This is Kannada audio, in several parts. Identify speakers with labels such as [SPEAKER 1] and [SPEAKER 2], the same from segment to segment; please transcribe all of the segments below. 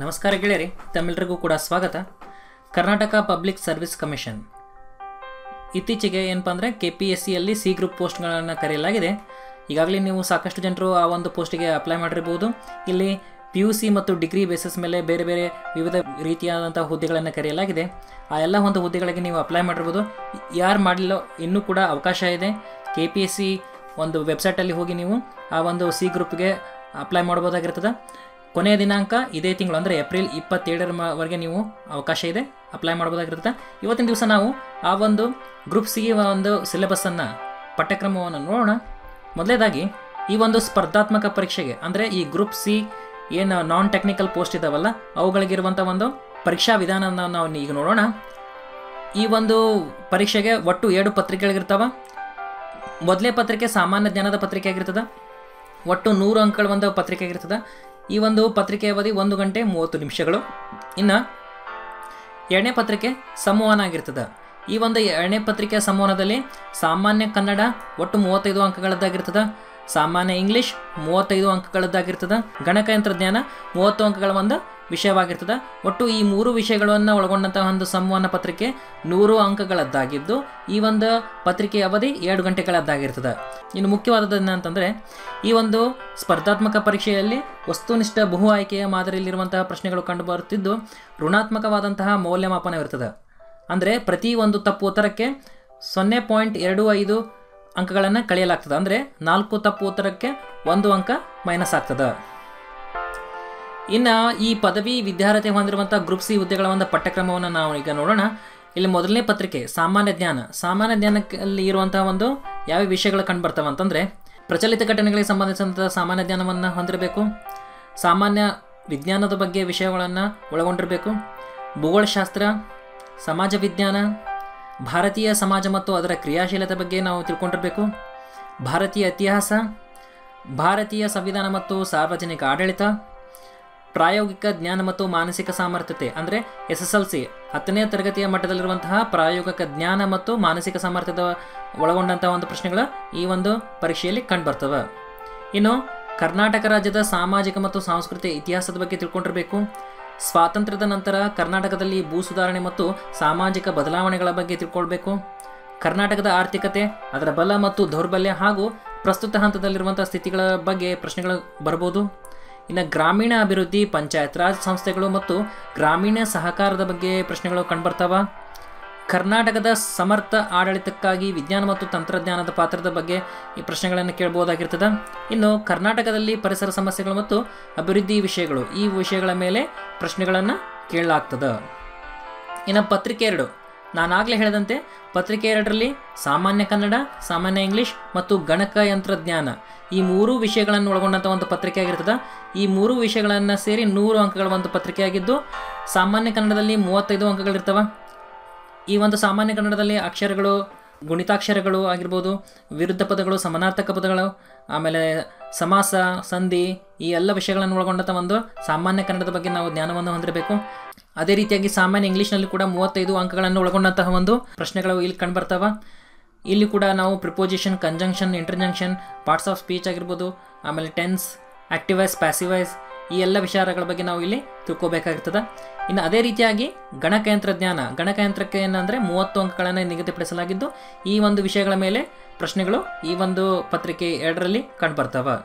[SPEAKER 1] ನಮಸ್ಕಾರ ಗೆಳೆಯರಿ ತಮಿಳರಿಗೂ ಕೂಡ ಸ್ವಾಗತ. ಕರ್ನಾಟಕ ಪಬ್ಲಿಕ್ ಸರ್ವಿಸ್ ಕಮಿಷನ್ ಇತ್ತೀಚೆಗೆ ಏನಪ್ಪ ಅಂದರೆ ಕೆ ಪಿ ಎಸ್ ಸಿಯಲ್ಲಿ ಸಿ ಗ್ರೂಪ್ ಪೋಸ್ಟ್ಗಳನ್ನು ಕರೆಯಲಾಗಿದೆ. ಈಗಾಗಲೇ ನೀವು ಸಾಕಷ್ಟು ಜನರು ಆ ಒಂದು ಪೋಸ್ಟಿಗೆ ಅಪ್ಲೈ ಮಾಡಿರ್ಬೋದು. ಇಲ್ಲಿ ಪಿ ಯು ಸಿ ಮತ್ತು ಡಿಗ್ರಿ ಬೇಸಿಸ್ ಮೇಲೆ ಬೇರೆ ಬೇರೆ ವಿವಿಧ ರೀತಿಯಾದಂಥ ಹುದ್ದೆಗಳನ್ನು ಕರೆಯಲಾಗಿದೆ. ಆ ಎಲ್ಲ ಒಂದು ಹುದ್ದೆಗಳಿಗೆ ನೀವು ಅಪ್ಲೈ ಮಾಡಿರ್ಬೋದು. ಯಾರು ಮಾಡಲಿಲ್ಲ ಇನ್ನೂ ಕೂಡ ಅವಕಾಶ ಇದೆ. ಕೆ ಪಿ ಎಸ್ ಸಿ ಒಂದು ವೆಬ್ಸೈಟಲ್ಲಿ ಹೋಗಿ ನೀವು ಆ ಒಂದು ಸಿ ಗ್ರೂಪ್ಗೆ ಅಪ್ಲೈ ಮಾಡ್ಬೋದಾಗಿರ್ತದೆ. ಕೊನೆಯ ದಿನಾಂಕ ಇದೇ ತಿಂಗಳು, ಅಂದರೆ ಏಪ್ರಿಲ್ ಇಪ್ಪತ್ತೇಳರವರೆಗೆ ನೀವು ಅವಕಾಶ ಇದೆ ಅಪ್ಲೈ ಮಾಡ್ಬೋದಾಗಿರುತ್ತೆ? ಇವತ್ತಿನ ದಿವಸ ನಾವು ಆ ಒಂದು ಗ್ರೂಪ್ ಸಿ ಒಂದು ಸಿಲೆಬಸ್ಸನ್ನು ಪಠ್ಯಕ್ರಮವನ್ನು ನೋಡೋಣ. ಮೊದಲೇದಾಗಿ, ಈ ಒಂದು ಸ್ಪರ್ಧಾತ್ಮಕ ಪರೀಕ್ಷೆಗೆ, ಅಂದರೆ ಈ ಗ್ರೂಪ್ ಸಿ ಏನು ನಾನ್ ಟೆಕ್ನಿಕಲ್ ಪೋಸ್ಟ್ ಇದ್ದಾವಲ್ಲ ಅವುಗಳಿಗಿರುವಂಥ ಒಂದು ಪರೀಕ್ಷಾ ವಿಧಾನವನ್ನು ನಾವು ಈಗ ನೋಡೋಣ. ಈ ಒಂದು ಪರೀಕ್ಷೆಗೆ ಒಟ್ಟು ಎರಡು ಪತ್ರಿಕೆಗಳಿರ್ತಾವ. ಮೊದಲೇ ಪತ್ರಿಕೆ ಸಾಮಾನ್ಯ ಜ್ಞಾನದ ಪತ್ರಿಕೆ ಆಗಿರ್ತದೆ ಒಟ್ಟು ನೂರು ಅಂಕಗಳ ಒಂದು ಪತ್ರಿಕೆ ಆಗಿರ್ತದೆ ಈ ಒಂದು ಪತ್ರಿಕೆ ಅವಧಿ ಒಂದು ಗಂಟೆ ಮೂವತ್ತು ನಿಮಿಷಗಳು. ಇನ್ನು ಎರಡನೇ ಪತ್ರಿಕೆ ಸಂವಹನ ಆಗಿರ್ತದೆ. ಈ ಒಂದು ಎರಡನೇ ಪತ್ರಿಕೆ ಸಂವಹನದಲ್ಲಿ ಸಾಮಾನ್ಯ ಕನ್ನಡ ಒಟ್ಟು ಮೂವತ್ತೈದು ಅಂಕಗಳದ್ದಾಗಿರ್ತದೆ. ಸಾಮಾನ್ಯ ಇಂಗ್ಲಿಷ್ ಮೂವತ್ತೈದು ಅಂಕಗಳದ್ದಾಗಿರ್ತದೆ. ಗಣಕಯಂತ್ರಜ್ಞಾನ ಮೂವತ್ತು ಅಂಕಗಳ ಒಂದು ವಿಷಯವಾಗಿರ್ತದೆ. ಒಟ್ಟು ಈ ಮೂರು ವಿಷಯಗಳನ್ನು ಒಳಗೊಂಡಂತಹ ಒಂದು ಸಂವಹನ ಪತ್ರಿಕೆ ನೂರು ಅಂಕಗಳದ್ದಾಗಿದ್ದು, ಈ ಒಂದು ಪತ್ರಿಕೆಯ ಅವಧಿ ಎರಡು ಗಂಟೆಗಳದ್ದಾಗಿರ್ತದೆ. ಇನ್ನು ಮುಖ್ಯವಾದದ್ದು ಏನಂತಂದರೆ ಈ ಒಂದು ಸ್ಪರ್ಧಾತ್ಮಕ ಪರೀಕ್ಷೆಯಲ್ಲಿ ವಸ್ತುನಿಷ್ಠ ಬಹು ಆಯ್ಕೆಯ ಮಾದರಿಯಲ್ಲಿರುವಂತಹ ಪ್ರಶ್ನೆಗಳು ಕಂಡುಬರುತ್ತಿದ್ದು, ಋಣಾತ್ಮಕವಾದಂತಹ ಮೌಲ್ಯಮಾಪನವಿರ್ತದೆ ಅಂದರೆ ಪ್ರತಿ ಒಂದು ತಪ್ಪು ಉತ್ತರಕ್ಕೆ ಸೊನ್ನೆ ಪಾಯಿಂಟ್ ಎರಡು ಐದು ಅಂಕಗಳನ್ನು ಕಳೆಯಲಾಗ್ತದೆ. ಅಂದರೆ ನಾಲ್ಕು ತಪ್ಪು ಉತ್ತರಕ್ಕೆ ಒಂದು ಅಂಕ ಮೈನಸ್ ಆಗ್ತದೆ. ಇನ್ನು ಈ ಪದವಿ ವಿದ್ಯಾರ್ಹತೆ ಹೊಂದಿರುವಂಥ ಗ್ರೂಪ್ ಸಿ ಹುದ್ದೆಗಳ ಒಂದು ಪಠ್ಯಕ್ರಮವನ್ನು ನಾವು ಈಗ ನೋಡೋಣ. ಇಲ್ಲಿ ಮೊದಲನೇ ಪತ್ರಿಕೆ, ಸಾಮಾನ್ಯ ಜ್ಞಾನ. ಸಾಮಾನ್ಯ ಜ್ಞಾನದಲ್ಲಿ ಇರುವಂಥ ಒಂದು ಯಾವ ವಿಷಯಗಳು ಕಂಡುಬರ್ತವೆ ಅಂತಂದರೆ, ಪ್ರಚಲಿತ ಘಟನೆಗಳಿಗೆ ಸಂಬಂಧಿಸಿದಂಥ ಸಾಮಾನ್ಯ ಜ್ಞಾನವನ್ನು ಹೊಂದಿರಬೇಕು. ಸಾಮಾನ್ಯ ವಿಜ್ಞಾನದ ಬಗ್ಗೆ ವಿಷಯಗಳನ್ನು ಒಳಗೊಂಡಿರಬೇಕು. ಭೂಗೋಳಶಾಸ್ತ್ರ, ಸಮಾಜ ವಿಜ್ಞಾನ, ಭಾರತೀಯ ಸಮಾಜ ಮತ್ತು ಅದರ ಕ್ರಿಯಾಶೀಲತೆ ಬಗ್ಗೆ ನಾವು ತಿಳ್ಕೊಂಡಿರಬೇಕು. ಭಾರತೀಯ ಇತಿಹಾಸ, ಭಾರತೀಯ ಸಂವಿಧಾನ ಮತ್ತು ಸಾರ್ವಜನಿಕ ಆಡಳಿತ ಪ್ರಾಯೋಗಿಕ ಜ್ಞಾನ ಮತ್ತು ಮಾನಸಿಕ ಸಾಮರ್ಥ್ಯತೆ, ಅಂದರೆ ಎಸ್ ಎಸ್ ಎಲ್ ಸಿ, ಹತ್ತನೇ ತರಗತಿಯ ಮಟ್ಟದಲ್ಲಿರುವಂತಹ ಪ್ರಾಯೋಗಿಕ ಜ್ಞಾನ ಮತ್ತು ಮಾನಸಿಕ ಸಾಮರ್ಥ್ಯದ ಒಳಗೊಂಡಂತಹ ಒಂದು ಪ್ರಶ್ನೆಗಳು ಈ ಒಂದು ಪರೀಕ್ಷೆಯಲ್ಲಿ ಕಂಡುಬರ್ತವೆ. ಇನ್ನು ಕರ್ನಾಟಕ ರಾಜ್ಯದ ಸಾಮಾಜಿಕ ಮತ್ತು ಸಾಂಸ್ಕೃತಿಕ ಇತಿಹಾಸದ ಬಗ್ಗೆ ತಿಳ್ಕೊಂಡಿರಬೇಕು. ಸ್ವಾತಂತ್ರ್ಯದ ನಂತರ ಕರ್ನಾಟಕದಲ್ಲಿ ಭೂ ಸುಧಾರಣೆ ಮತ್ತು ಸಾಮಾಜಿಕ ಬದಲಾವಣೆಗಳ ಬಗ್ಗೆ ತಿಳ್ಕೊಳ್ಬೇಕು. ಕರ್ನಾಟಕದ ಆರ್ಥಿಕತೆ, ಅದರ ಬಲ ಮತ್ತು ದೌರ್ಬಲ್ಯ ಹಾಗೂ ಪ್ರಸ್ತುತ ಹಂತದಲ್ಲಿರುವಂಥ ಸ್ಥಿತಿಗಳ ಬಗ್ಗೆ ಪ್ರಶ್ನೆಗಳು ಬರ್ಬೋದು. ಇನ್ನು ಗ್ರಾಮೀಣ ಅಭಿವೃದ್ಧಿ, ಪಂಚಾಯತ್ ರಾಜ್ ಸಂಸ್ಥೆಗಳು ಮತ್ತು ಗ್ರಾಮೀಣ ಸಹಕಾರದ ಬಗ್ಗೆ ಪ್ರಶ್ನೆಗಳು ಕಂಡುಬರ್ತಾವ. ಕರ್ನಾಟಕದ ಸಮರ್ಥ ಆಡಳಿತಕ್ಕಾಗಿ ವಿಜ್ಞಾನ ಮತ್ತು ತಂತ್ರಜ್ಞಾನದ ಪಾತ್ರದ ಬಗ್ಗೆ ಈ ಪ್ರಶ್ನೆಗಳನ್ನು ಕೇಳಬಹುದಾಗಿರ್ತದೆ ಇನ್ನು ಕರ್ನಾಟಕದಲ್ಲಿ ಪರಿಸರ ಸಮಸ್ಯೆಗಳು ಮತ್ತು ಅಭಿವೃದ್ಧಿ ವಿಷಯಗಳು, ಈ ವಿಷಯಗಳ ಮೇಲೆ ಪ್ರಶ್ನೆಗಳನ್ನು ಕೇಳಲಾಗ್ತದೆ. ಇನ್ನು ಪತ್ರಿಕೆ ಎರಡು. ನಾನಾಗಲೇ ಹೇಳಿದಂತೆ ಪತ್ರಿಕೆ ಎರಡರಲ್ಲಿ ಸಾಮಾನ್ಯ ಕನ್ನಡ, ಸಾಮಾನ್ಯ ಇಂಗ್ಲಿಷ್ ಮತ್ತು ಗಣಕಯಂತ್ರಜ್ಞಾನ ಈ ಮೂರು ವಿಷಯಗಳನ್ನು ಒಳಗೊಂಡಂಥ ಒಂದು ಪತ್ರಿಕೆ ಆಗಿರ್ತದೆ ಈ ಮೂರು ವಿಷಯಗಳನ್ನು ಸೇರಿ ನೂರು ಅಂಕಗಳ ಒಂದು ಪತ್ರಿಕೆ ಆಗಿದ್ದು ಸಾಮಾನ್ಯ ಕನ್ನಡದಲ್ಲಿ ಮೂವತ್ತೈದು ಅಂಕಗಳಿರ್ತವೆ. ಈ ಒಂದು ಸಾಮಾನ್ಯ ಕನ್ನಡದಲ್ಲಿ ಅಕ್ಷರಗಳು, ಗುಣಿತಾಕ್ಷರಗಳು ಆಗಿರ್ಬೋದು, ವಿರುದ್ಧ ಪದಗಳು, ಸಮಾನಾರ್ಥಕ ಪದಗಳು, ಆಮೇಲೆ ಸಮಾಸ, ಸಂಧಿ ಈ ಎಲ್ಲ ವಿಷಯಗಳನ್ನು ಒಳಗೊಂಡಂಥ ಒಂದು ಸಾಮಾನ್ಯ ಕನ್ನಡದ ಬಗ್ಗೆ ನಾವು ಜ್ಞಾನವನ್ನು ಹೊಂದಿರಬೇಕು. ಅದೇ ರೀತಿಯಾಗಿ ಸಾಮಾನ್ಯ ಇಂಗ್ಲೀಷ್ನಲ್ಲಿ ಕೂಡ ಮೂವತ್ತೈದು ಅಂಕಗಳನ್ನು ಒಳಗೊಂಡಂತಹ ಒಂದು ಪ್ರಶ್ನೆಗಳು ಇಲ್ಲಿ ಕಂಡುಬರ್ತಾವ. ಇಲ್ಲಿ ಕೂಡ ನಾವು preposition conjunction interjection parts of speech ಆಗಿರ್ಬೋದು, ಆಮೇಲೆ ಟೆನ್ಸ್ ಆಕ್ಟಿವೈಸ್ ಪ್ಯಾಸಿವೈಸ್ ಈ ಎಲ್ಲ ವಿಚಾರಗಳ ಬಗ್ಗೆ ನಾವು ಇಲ್ಲಿ ತಿಳ್ಕೋಬೇಕಾಗ್ತದೆ ಇನ್ನು ಅದೇ ರೀತಿಯಾಗಿ ಗಣಕಯಂತ್ರಜ್ಞಾನ, ಗಣಕಯಂತ್ರಕ್ಕೆ ಏನಂದರೆ ಮೂವತ್ತು ಅಂಕಗಳನ್ನು ನಿಗದಿಪಡಿಸಲಾಗಿದ್ದು ಈ ಒಂದು ವಿಷಯಗಳ ಮೇಲೆ ಪ್ರಶ್ನೆಗಳು ಈ ಒಂದು ಪತ್ರಿಕೆ ಎರಡರಲ್ಲಿ ಕಂಡುಬರ್ತವೆ.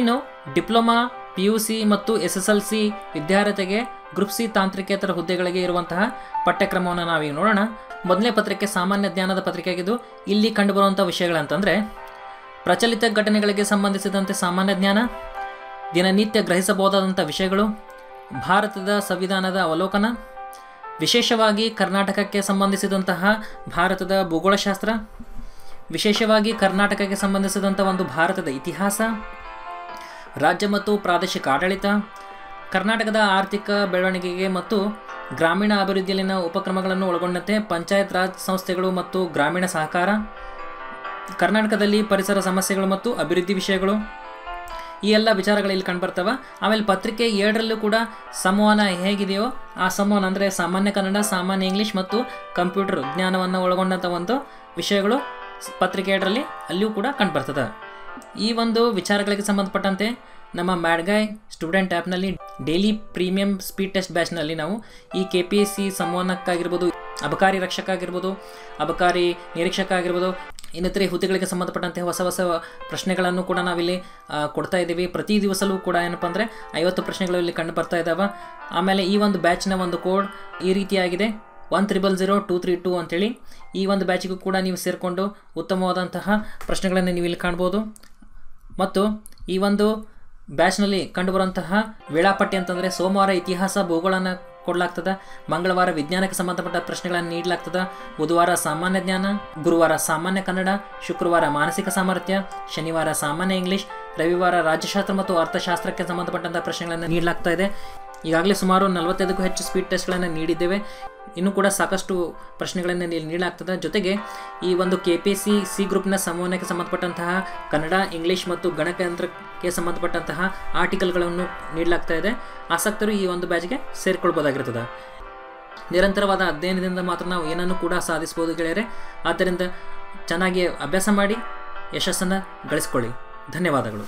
[SPEAKER 1] ಇನ್ನು ಡಿಪ್ಲೊಮಾ ಪಿ ಯು ಸಿ ಮತ್ತು ಎಸ್ ಎಸ್ ಎಲ್ ಸಿ ವಿದ್ಯಾರ್ಥಿಗೆ ಗ್ರೂಪ್ ಸಿ ತಾಂತ್ರಿಕೇತರ ಹುದ್ದೆಗಳಿಗೆ ಇರುವಂತಹ ಪಠ್ಯಕ್ರಮವನ್ನು ನಾವೀಗ ನೋಡೋಣ. ಮೊದಲನೇ ಪತ್ರಿಕೆ ಸಾಮಾನ್ಯ ಜ್ಞಾನದ ಪತ್ರಿಕೆಯಾಗಿದ್ದು, ಇಲ್ಲಿ ಕಂಡುಬರುವಂಥ ವಿಷಯಗಳಂತಂದರೆ ಪ್ರಚಲಿತ ಘಟನೆಗಳಿಗೆ ಸಂಬಂಧಿಸಿದಂತೆ ಸಾಮಾನ್ಯ ಜ್ಞಾನ, ದಿನನಿತ್ಯ ಗ್ರಹಿಸಬಹುದಾದಂಥ ವಿಷಯಗಳು, ಭಾರತದ ಸಂವಿಧಾನದ ಅವಲೋಕನ, ವಿಶೇಷವಾಗಿ ಕರ್ನಾಟಕಕ್ಕೆ ಸಂಬಂಧಿಸಿದಂತಹ ಭಾರತದ ಭೂಗೋಳಶಾಸ್ತ್ರ, ವಿಶೇಷವಾಗಿ ಕರ್ನಾಟಕಕ್ಕೆ ಸಂಬಂಧಿಸಿದಂಥ ಒಂದು ಭಾರತದ ಇತಿಹಾಸ ರಾಜ್ಯ ಮತ್ತು ಪ್ರಾದೇಶಿಕ ಆಡಳಿತ, ಕರ್ನಾಟಕದ ಆರ್ಥಿಕ ಬೆಳವಣಿಗೆಗೆ ಮತ್ತು ಗ್ರಾಮೀಣ ಅಭಿವೃದ್ಧಿಯಲ್ಲಿನ ಉಪಕ್ರಮಗಳನ್ನು ಒಳಗೊಂಡಂತೆ ಪಂಚಾಯತ್ ರಾಜ್ ಸಂಸ್ಥೆಗಳು ಮತ್ತು ಗ್ರಾಮೀಣ ಸಹಕಾರ, ಕರ್ನಾಟಕದಲ್ಲಿ ಪರಿಸರ ಸಮಸ್ಯೆಗಳು ಮತ್ತು ಅಭಿವೃದ್ಧಿ ವಿಷಯಗಳು, ಈ ಎಲ್ಲ ವಿಚಾರಗಳು ಇಲ್ಲಿ ಕಂಡುಬರ್ತವೆ. ಆಮೇಲೆ ಪತ್ರಿಕೆ ಎರಡರಲ್ಲೂ ಕೂಡ ಸಂವಹನ ಹೇಗಿದೆಯೋ, ಆ ಸಂವಹನ ಅಂದರೆ ಸಾಮಾನ್ಯ ಕನ್ನಡ, ಸಾಮಾನ್ಯ ಇಂಗ್ಲೀಷ್ ಮತ್ತು ಕಂಪ್ಯೂಟರ್ ಜ್ಞಾನವನ್ನು ಒಳಗೊಂಡಂಥ ಒಂದು ವಿಷಯಗಳು ಪತ್ರಿಕೆ ಎರಡರಲ್ಲಿ ಅಲ್ಲಿಯೂ ಕೂಡ ಕಂಡುಬರ್ತದೆ. ಈ ಒಂದು ವಿಚಾರಗಳಿಗೆ ಸಂಬಂಧಪಟ್ಟಂತೆ ನಮ್ಮ ಮ್ಯಾಡ್ಗಾಯ್ ಸ್ಟೂಡೆಂಟ್ ಆ್ಯಪ್ನಲ್ಲಿ ಡೈಲಿ ಪ್ರೀಮಿಯಂ ಸ್ಪೀಡ್ ಟೆಸ್ಟ್ ಬ್ಯಾಚ್ನಲ್ಲಿ ನಾವು ಈ ಕೆ ಪಿ ಎಸ್ ಸಿ ಸಂವಹನಕ್ಕಾಗಿರ್ಬೋದು, ಅಬಕಾರಿ ರಕ್ಷಕ ಆಗಿರ್ಬೋದು ಅಬಕಾರಿ ನಿರೀಕ್ಷಕ ಆಗಿರ್ಬೋದು ಇನ್ನಿತರೆ ಹುದ್ದೆಗಳಿಗೆ ಸಂಬಂಧಪಟ್ಟಂತೆ ಹೊಸ ಹೊಸ ಪ್ರಶ್ನೆಗಳನ್ನು ಕೂಡ ನಾವಿಲ್ಲಿ ಕೊಡ್ತಾ ಇದ್ದೀವಿ. ಪ್ರತಿ ದಿವಸಲೂ ಕೂಡ ಏನಪ್ಪ ಅಂದರೆ ಐವತ್ತು ಪ್ರಶ್ನೆಗಳು ಇಲ್ಲಿ ಕಂಡು ಬರ್ತಾ ಇದ್ದಾವೆ. ಆಮೇಲೆ ಈ ಒಂದು ಬ್ಯಾಚ್ನ ಒಂದು ಕೋಡ್ ಈ ರೀತಿಯಾಗಿದೆ. One triple zero two three two ಅಂತೇಳಿ ಈ ಒಂದು ಬ್ಯಾಚಿಗೂ ಕೂಡ ನೀವು ಸೇರಿಕೊಂಡು ಉತ್ತಮವಾದಂತಹ ಪ್ರಶ್ನೆಗಳನ್ನು ನೀವು ಇಲ್ಲಿ ಕಾಣ್ಬೋದು. ಮತ್ತು ಈ ಒಂದು ಬ್ಯಾಚ್ನಲ್ಲಿ ಕಂಡುಬರುವಂತಹ ವೇಳಾಪಟ್ಟಿ ಅಂತಂದರೆ ಸೋಮವಾರ ಇತಿಹಾಸ ಭೂಗೋಳನ ಕೊಡಲಾಗ್ತದೆ, ಮಂಗಳವಾರ ವಿಜ್ಞಾನಕ್ಕೆ ಸಂಬಂಧಪಟ್ಟ ಪ್ರಶ್ನೆಗಳನ್ನು ನೀಡಲಾಗ್ತದೆ, ಬುಧವಾರ ಸಾಮಾನ್ಯ ಜ್ಞಾನ, ಗುರುವಾರ ಸಾಮಾನ್ಯ ಕನ್ನಡ, ಶುಕ್ರವಾರ ಮಾನಸಿಕ ಸಾಮರ್ಥ್ಯ, ಶನಿವಾರ ಸಾಮಾನ್ಯ ಇಂಗ್ಲಿಷ್, ರವಿವಾರ ರಾಜ್ಯಶಾಸ್ತ್ರ ಮತ್ತು ಅರ್ಥಶಾಸ್ತ್ರಕ್ಕೆ ಸಂಬಂಧಪಟ್ಟಂಥ ಪ್ರಶ್ನೆಗಳನ್ನು ನೀಡಲಾಗ್ತಾ ಇದೆ. ಈಗಾಗಲೇ ಸುಮಾರು ನಲವತ್ತೈದಕ್ಕೂ ಹೆಚ್ಚು ಸ್ಪೀಡ್ ಟೆಸ್ಟ್ಗಳನ್ನು ನೀಡಿದ್ದೇವೆ. ಇನ್ನೂ ಕೂಡ ಸಾಕಷ್ಟು ಪ್ರಶ್ನೆಗಳನ್ನು ಇಲ್ಲಿ ನೀಡಲಾಗ್ತದೆ. ಜೊತೆಗೆ ಈ ಒಂದು ಕೆ ಪಿ ಸಿ ಸಿ ಗ್ರೂಪ್ನ ಸಂವಹನಕ್ಕೆ ಸಂಬಂಧಪಟ್ಟಂತಹ ಕನ್ನಡ, ಇಂಗ್ಲೀಷ್ ಮತ್ತು ಗಣಕಯಂತ್ರಕ್ಕೆ ಸಂಬಂಧಪಟ್ಟಂತಹ ಆರ್ಟಿಕಲ್ಗಳನ್ನು ನೀಡಲಾಗ್ತಾ ಇದೆ. ಆಸಕ್ತರು ಈ ಒಂದು ಬ್ಯಾಚ್ಗೆ ಸೇರಿಕೊಳ್ಬೋದಾಗಿರ್ತದೆ. ನಿರಂತರವಾದ ಅಧ್ಯಯನದಿಂದ ಮಾತ್ರ ನಾವು ಏನನ್ನು ಕೂಡ ಸಾಧಿಸ್ಬೋದು ಗೆಳೆಯರೆ. ಆದ್ದರಿಂದ ಚೆನ್ನಾಗಿ ಅಭ್ಯಾಸ ಮಾಡಿ, ಯಶಸ್ಸನ್ನು ಗಳಿಸ್ಕೊಳ್ಳಿ. ಧನ್ಯವಾದಗಳು.